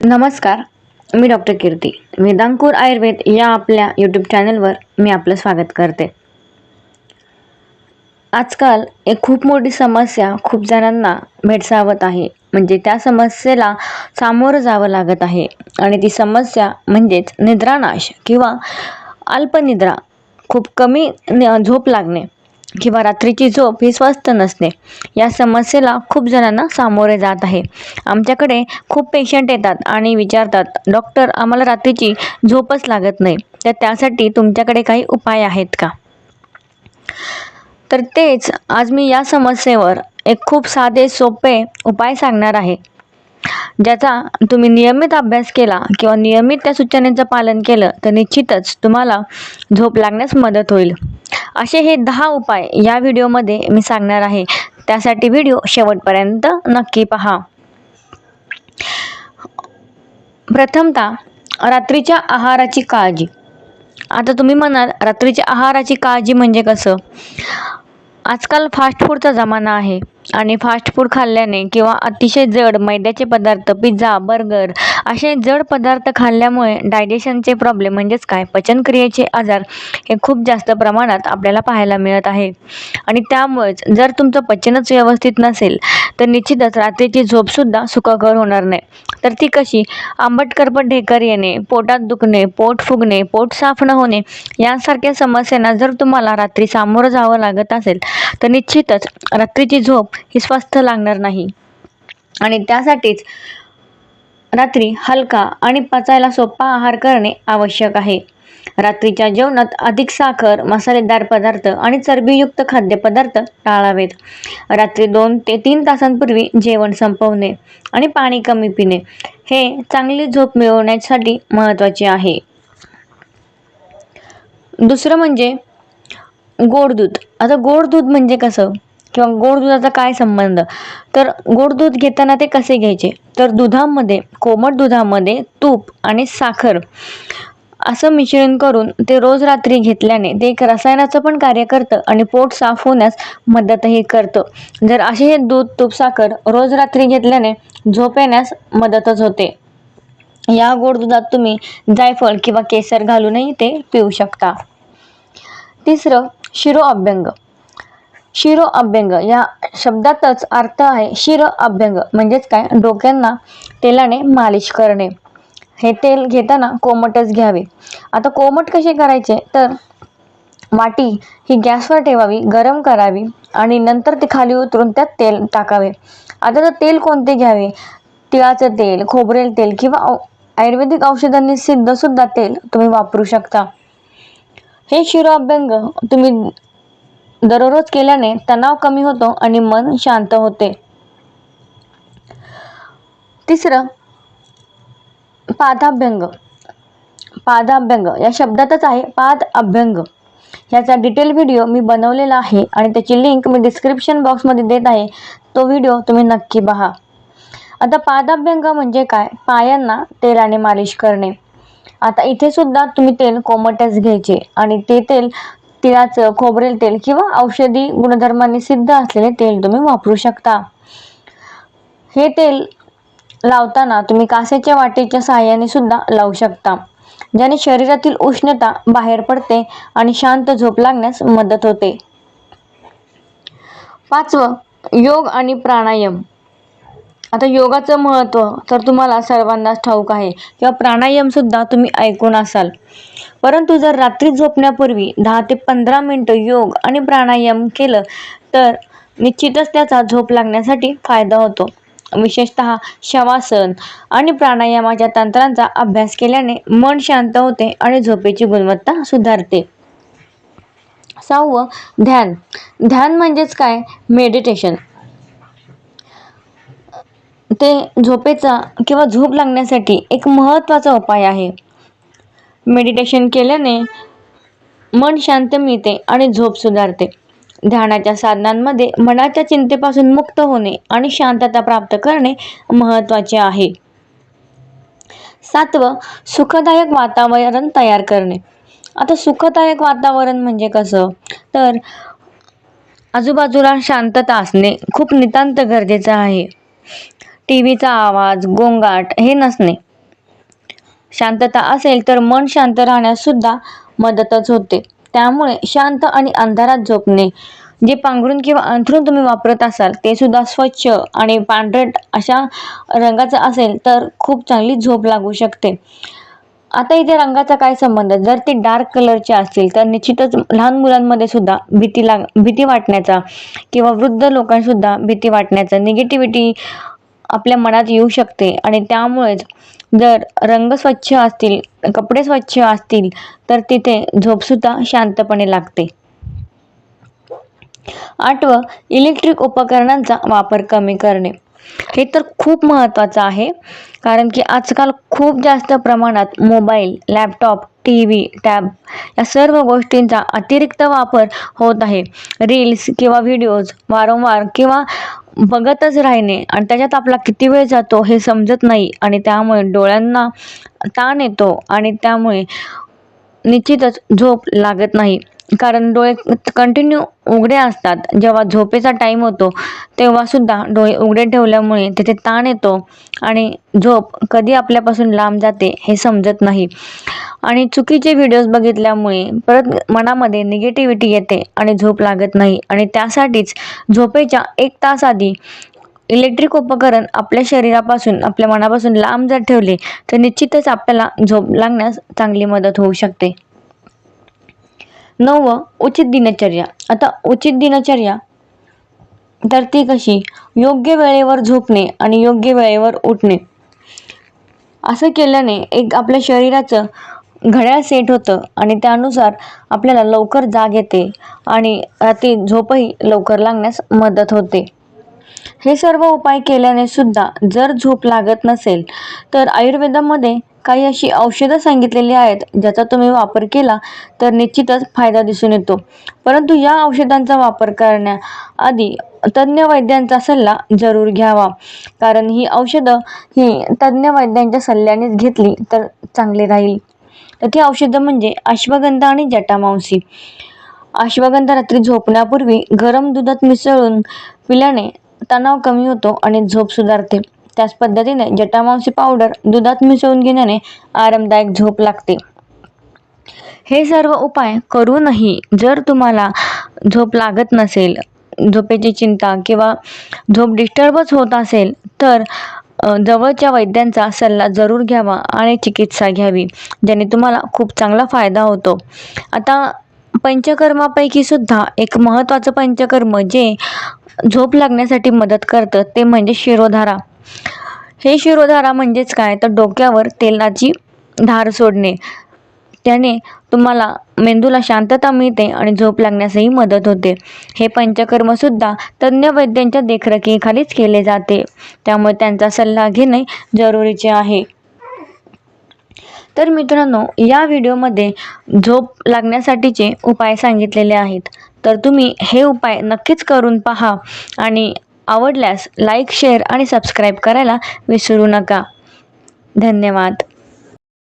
नमस्कार मी डॉक्टर कीर्ती. वेदांकूर आयुर्वेद या आपल्या यूट्यूब चॅनलवर मी आपलं स्वागत करते. आजकाल एक खूप मोठी समस्या खूप जणांना भेडसावत आहे. म्हणजे त्या समस्येला सामोरं जावं लागत आहे. आणि ती समस्या म्हणजेच निद्रानाश किंवा अल्पनिद्रा खूप कमी झोप लागणे. किंवा रात्रीची झोप ही स्वस्त नसणे. या समस्येला खूप जणांना सामोरे जात आहे. आमच्याकडे खूप पेशंट येतात आणि विचारतात डॉक्टर आम्हाला रात्रीची झोपच लागत नाही. तर त्यासाठी तुमच्याकडे काही उपाय आहेत का? तर तेच आज मी या समस्येवर एक खूप साधे सोपे उपाय सांगणार आहे. ज्याचा तुम्ही नियमित अभ्यास केला किंवा नियमित त्या सूचनेचं पालन केलं तर निश्चितच तुम्हाला झोप लागण्यास मदत होईल. असे हे दहा उपाय या व्हिडिओमध्ये मी सांगणार आहे. त्यासाठी व्हिडिओ शेवटपर्यंत नक्की पहा. प्रथमतः रात्रीच्या आहाराची काळजी. आता तुम्ही म्हणाल रात्रीच्या आहाराची काळजी म्हणजे कसं? आजकाल फास्ट फूडचा जमाना आहे. आणि फास्ट फूड खाल्ल्याने किंवा अतिशय जड मैद्याचे पदार्थ पिझ्झा बर्गर असे जड पदार्थ खाल्ल्यामुळे डायजेशनचे प्रॉब्लेम म्हणजेच काय? पचनक्रियेचे आजार हे खूप जास्त प्रमाणात आपल्याला पाहायला मिळत आहे. आणि त्यामुळेच जर तुमचं पचनच व्यवस्थित नसेल तर निश्चितच रात्रीची झोपसुद्धा सुखकर होणार नाही. तर ती कशी? आंबट करपट ढेकर येणे पोटात दुखणे पोट फुगणे पोट साफ न होणे यांसारख्या समस्यांना जर तुम्हाला रात्री सामोरं जावं लागत असेल तर निश्चितच रात्रीची झोप ही स्वस्थ लागणार नाही. आणि त्यासाठीच रात्री हलका आणि पचायला सोपा आहार करणे आवश्यक आहे. रात्रीच्या जेवणात अधिक साखर मसालेदार पदार्थ आणि चरबीयुक्त खाद्यपदार्थ टाळावेत. रात्री दोन ते तीन तासांपूर्वी जेवण संपवणे आणि पाणी कमी पिणे हे चांगली झोप मिळवण्यासाठी महत्त्वाचे आहे. दुसरं म्हणजे गोड दूध आता गोड दूध म्हणजे कसं? किंवा गोड दुधाचा काय संबंध? तर गोड दूध घेताना ते कसे घ्यायचे? तर दुधामध्ये कोमट दुधामध्ये तूप आणि साखर असं मिश्रण करून ते रोज रात्री घेतल्याने ते एक रसायनाचं पण कार्य करतं आणि पोट साफ होण्यास मदतही करतं. जर असे हे दूध तूप साखर रोज रात्री घेतल्याने झोप येण्यास मदतच होते. या गोड दुधात तुम्ही जायफळ किंवा केसर घालूनही ते पिऊ शकता. तिसरं शिरो अभ्यंग. शिरो अभ्यंग या शब्दातच अर्थ आहे शिर अभ्यंग म्हणजेच काय? डोक्यांना तेलाने मालिश करणे. हे तेल घेताना कोमटच घ्यावे. आता कोमट कसे करायचे? तर वाटी ही गॅसवर ठेवावी गरम करावी आणि नंतर ते खाली उतरून त्यात तेल टाकावे. आता तर तेल कोणते घ्यावे? तिळाचं तेल खोबरेल तेल किंवा औ- आयुर्वेदिक औषधांनी सिद्ध सुद्धा तेल तुम्ही वापरू शकता. हे शिरो अभ्यंग तुम्ही दररोज केल्याने तणाव कमी होतो आणि मन शांत होते. तिसरं पादाभ्यंग. पादाभ्यंग. या शब्दातच आहे पाद अभ्यंग ह्याचा डिटेल व्हिडिओ मी बनवलेला आहे आणि त्याची लिंक मी डिस्क्रिप्शन बॉक्समध्ये देत आहे. तो व्हिडिओ तुम्ही नक्की पहा आता पादाभ्यंग म्हणजे काय? पायांना तेलाने मालिश करणे. आता इथे सुद्धा तुम्ही तेल कोमटच घ्यायचे आणि ते तेल तिळाचं खोबरेल तेल किंवा औषधी गुणधर्मांनी सिद्ध असलेले तेल तुम्ही वापरू शकता. हे तेल लावताना तुम्ही कासेच्या वाटेच्या सहाय्याने सुद्धा लावू शकता. ज्याने शरीरातील उष्णता बाहेर पडते आणि शांत झोप लागण्यास मदत होते. पाचवं योग आणि प्राणायाम. आता योगाचं महत्त्व तर तुम्हाला सर्वांनाच ठाऊक आहे किंवा प्राणायाम सुद्धा तुम्ही ऐकून असाल. परंतु जर रात्री झोपण्यापूर्वी दहा ते पंधरा मिनटं योग आणि प्राणायाम केलं तर निश्चितच त्याचा झोप लागण्यासाठी फायदा होतो. विशेषतः शवासन आणि प्राणायामाच्या तंत्रांचा अभ्यास केल्याने मन शांत होते आणि झोपेची गुणवत्ता सुधारते. सहावं ध्यान. ध्यान म्हणजेच काय? मेडिटेशन ते झोपेचा किंवा झोप लागण्यासाठी एक महत्त्वाचा उपाय आहे. मेडिटेशन केल्याने मन शांत मिळते आणि झोप सुधारते. ध्यानाच्या साधनांमध्ये मनाच्या चिंतेपासून मुक्त होणे आणि शांतता प्राप्त करणे महत्त्वाचे आहे. सातवं सुखदायक वातावरण तयार करणे. आता सुखदायक वातावरण म्हणजे कसं? तर आजूबाजूला शांतता असणे खूप नितांत गरजेचं आहे. टी व्हीचा आवाज गोंगाट हे नसणे. शांतता असेल तर मन शांत राहण्यास सुद्धा मदतच होते. त्यामुळे शांत आणि अंधारात झोपणे. जे पांघरून किंवा अंथरून तुम्ही वापरत असाल ते सुद्धा स्वच्छ आणि पांढरट अशा रंगाचं असेल तर खूप चांगली झोप लागू शकते. आता इथे रंगाचा काय संबंध? जर ते डार्क कलरचे असतील तर निश्चितच लहान मुलांमध्ये सुद्धा भीती लाग भीती वाटण्याचा किंवा वृद्ध लोकांसुद्धा भीती वाटण्याचा निगेटिव्हिटी आपल्या मनात येऊ शकते. आणि त्यामुळेच जर रंग स्वच्छ असतील कपडे स्वच्छ असतील तर तिथे झोपसुद्धा शांतपणे लागते. आठवं इलेक्ट्रिक उपकरणांचा वापर कमी करणे. हे तर खूप महत्त्वाचं आहे कारण की आजकाल खूप जास्त प्रमाणात mobile laptop T V tab या सर्व गोष्टींचा अतिरिक्त वापर होत आहे. रील्स किंवा व्हिडिओज वारंवार किंवा बघतच राहणे आणि त्याच्यात आपला किती वेळ जातो हे समजत नाही. आणि त्यामुळे डोळ्यांना ताण येतो. आणि त्यामुळे निश्चितच झोप लागत नाही. कारण डोळे कंटिन्यू उघडे असतात. जेव्हा झोपेचा टाईम होतो तेव्हा सुद्धा डोळे उघडे ठेवल्यामुळे तिथे ताण येतो आणि झोप कधी आपल्यापासून लांब जाते हे समजत नाही. आणि चुकीचे व्हिडिओज बघितल्यामुळे परत मनामध्ये निगेटिव्हिटी येते आणि झोप लागत नाही. आणि त्यासाठीच झोपेच्या एक तास आधी इलेक्ट्रिक उपकरण आपल्या शरीरापासून आपल्या मनापासून लांब जर ठेवले तर निश्चितच आपल्याला झोप लागण्यास चांगली मदत होऊ शकते. नववं उचित दिनचर्या. आता उचित दिनचर्या. तर ती कशी? योग्य वेळेवर झोपणे आणि योग्य वेळेवर उठणे. असं केल्याने एक आपल्या शरीराचं घड्याळ सेट होतं आणि त्यानुसार आपल्याला लवकर जाग येते आणि रात्री झोपही लवकर लागण्यास मदत होते. हे सर्व उपाय केल्याने सुद्धा जर झोप लागत नसेल तर आयुर्वेदामध्ये काही अशी औषधं सांगितलेली आहेत ज्याचा तुम्ही वापर केला तर निश्चितच फायदा दिसून येतो. परंतु या औषधांचा वापर करण्याआधी तज्ज्ञ वैद्यांचा सल्ला जरूर घ्यावा. कारण ही औषधं ही तज्ज्ञ वैद्यांच्या सल्ल्यानेच घेतली तर चांगले राहील. तर ती औषधं म्हणजे अश्वगंधा आणि जटामांसी. अश्वगंधा रात्री झोपण्यापूर्वी गरम दुधात मिसळून पिल्याने तणाव कमी होतो आणि झोप सुधारते. त्याच पद्धतीने जटामांसी पावडर दुधात मिसळून घेण्याने आरामदायक झोप लागते. हे सर्व उपाय करूनही जर तुम्हाला झोप लागत नसेल झोपेची चिंता किंवा झोप डिस्टर्बच होत असेल तर जवळच्या वैद्यांचा सल्ला जरूर घ्यावा आणि चिकित्सा घ्यावी ज्याने तुम्हाला खूप चांगला फायदा होतो. आता पंचकर्मापैकी सुद्धा एक महत्त्वाचं पंचकर्म जे झोप लागण्यासाठी मदत करतं ते म्हणजे शिरोधारा. हे शिरोधारा म्हणजेच काय? तर डोक्यावर तेलाची धार सोडणे. त्याने तुम्हाला मेंदूला शांतता मिळते आणि झोप लागण्यासही मदत होते. हे पंचकर्म सुद्धा तज्ज्ञ वैद्यांच्या देखरेखीखालीच केले जाते. त्यामुळे त्यांचा सल्ला घेणे जरुरीचे आहे. तर मित्रांनो या व्हिडिओमध्ये झोप लागण्यासाठीचे उपाय सांगितलेले आहेत. तर तुम्ही हे उपाय नक्कीच करून पहा आणि आवडल्यास लाईक शेअर आणि सबस्क्राईब करायला विसरू नका. धन्यवाद.